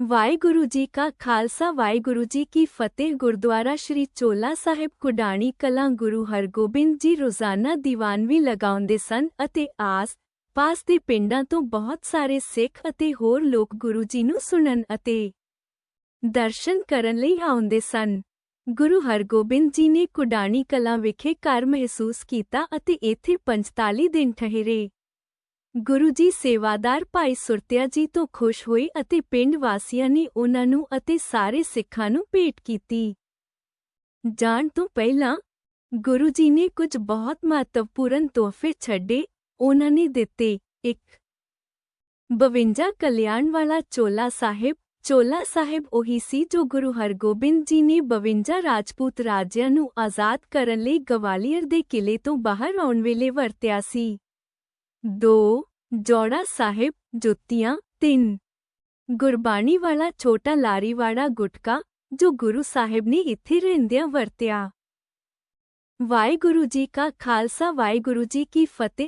ਵਾਹਿਗੁਰੂ ਜੀ ਕਾ ਖਾਲਸਾ, ਵਾਹਿਗੁਰੂ ਜੀ ਕੀ ਫਤਿਹ। ਗੁਰਦੁਆਰਾ ਸ਼੍ਰੀ ਚੋਲਾ ਸਾਹਿਬ ਕੁਡਾਣੀ ਕਲਾਂ ਗੁਰੂ ਹਰਗੋਬਿੰਦ ਜੀ ਰੋਜ਼ਾਨਾ ਦੀਵਾਨਵੀ ਲਗਾਉਂਦੇ ਸਨ ਅਤੇ ਆਸ ਪਾਸ ਦੇ ਪਿੰਡਾਂ ਤੋਂ ਬਹੁਤ ਸਾਰੇ ਸਿੱਖ ਅਤੇ ਹੋਰ ਲੋਕ ਗੁਰੂ ਜੀ ਨੂੰ ਸੁਣਨ ਅਤੇ ਦਰਸ਼ਨ ਕਰਨ ਲਈ ਆਉਂਦੇ ਸਨ। ਗੁਰੂ ਹਰਗੋਬਿੰਦ ਜੀ ਨੇ ਕੁਡਾਣੀ ਕਲਾਂ ਵਿਖੇ ਘਰ ਮਹਿਸੂਸ ਕੀਤਾ ਅਤੇ ਇੱਥੇ 45 ਦਿਨ ਠਹਿਰੇ। ਗੁਰੂ ਜੀ ਸੇਵਾਦਾਰ ਭਾਈ ਸੁਰਤਿਆ ਜੀ ਤੋਂ ਖੁਸ਼ ਹੋਏ ਅਤੇ ਪਿੰਡ ਵਾਸੀਆਂ ਨੇ ਉਹਨਾਂ ਨੂੰ ਅਤੇ ਸਾਰੇ ਸਿੱਖਾਂ ਨੂੰ ਭੇਟ ਕੀਤੀ। ਜਾਣ ਤੋਂ ਪਹਿਲਾਂ ਗੁਰੂ ਜੀ ਨੇ ਕੁਝ ਬਹੁਤ ਮਹੱਤਵਪੂਰਨ ਤੋਹਫੇ ਛੱਡੇ, ਉਹਨਾਂ ਨੇ ਦਿੱਤੇ, ਇੱਕ 52 ਕਲਿਆਣ ਵਾਲਾ ਚੋਲਾ ਸਾਹਿਬ ਚੋਲਾ ਸਾਹਿਬ ਉਹੀ ਸੀ ਜੋ ਗੁਰੂ ਹਰਗੋਬਿੰਦ ਜੀ ਨੇ 52 ਰਾਜਪੂਤ ਰਾਜਿਆਂ ਨੂੰ ਆਜ਼ਾਦ ਕਰਨ ਲਈ ਗਵਾਲੀਅਰ ਦੇ ਕਿਲੇ ਤੋਂ ਬਾਹਰ ਆਉਣ ਵੇਲੇ ਵਰਤਿਆ ਸੀ। 2 ਜੋੜਾ ਸਾਹਿਬ ਜੁੱਤੀਆਂ 3 ਗੁਰਬਾਣੀ ਵਾਲਾ ਛੋਟਾ ਲਾਰੀਵਾੜਾ ਗੁਟਕਾ ਜੋ ਗੁਰੂ ਸਾਹਿਬ ਨੇ ਇੱਥੇ ਰਹਿੰਦਿਆਂ ਵਰਤਿਆ ਵਾਹਿਗੁਰੂ ਜੀ ਕਾ ਖਾਲਸਾ ਵਾਹਿਗੁਰੂ ਜੀ ਕੀ ਫਤਿਹ